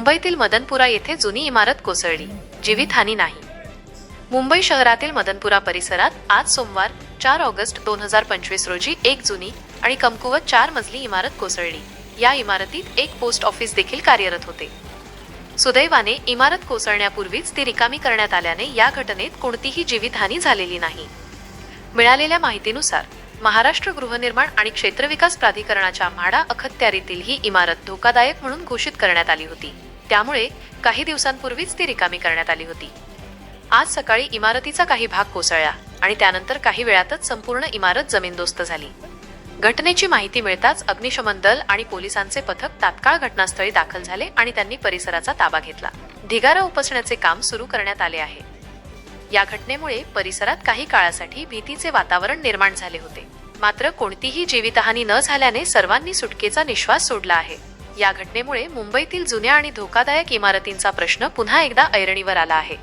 मुंबईतील मदनपुरा येथे जुनी इमारत कोसळली. जीवितहानी नाही. मुंबई शहरातील मदनपुरा परिसरात आज सोमवार चार ऑगस्ट दोन हजार पंचवीस रोजी एक जुनी आणि कमकुवत चार मजली इमारत कोसळली. या इमारतीत एक पोस्ट ऑफिस देखील कार्यरत होते. सुदैवाने इमारत कोसळण्यापूर्वीच ती रिकामी करण्यात आल्याने या घटनेत कोणतीही जीवितहानी झालेली नाही. मिळालेल्या माहितीनुसार महाराष्ट्र गृहनिर्माण आणि क्षेत्रविकास प्राधिकरणाच्या म्हाडा अखत्यारीतील ही इमारत धोकादायक म्हणून घोषित करण्यात आली होती. त्यामुळे काही दिवसांपूर्वीच ती रिकामी करण्यात आली होती. आज सकाळी इमारतीचा काही भाग कोसळला आणि त्यानंतर काही वेळातच संपूर्ण इमारत जमीनदोस्त झाली. घटनेची माहिती मिळताच अग्निशमन दल आणि पोलिसांचे पथक तात्काळ घटनास्थळी दाखल झाले आणि त्यांनी परिसराचा ताबा घेतला. ढिगारा उपसण्याचे काम सुरू करण्यात आले आहे. या घटनेमुळे परिसरात काही काळासाठी भीतीचे वातावरण निर्माण झाले होते. मात्र कोणतीही जीवितहानी न झाल्याने सर्वांनी सुटकेचा निश्वास सोडला आहे. या घटनेमुळे मुंबईतील जुन्या आणि धोकादायक इमारतींचा प्रश्न पुन्हा एकदा ऐरणीवर आला आहे.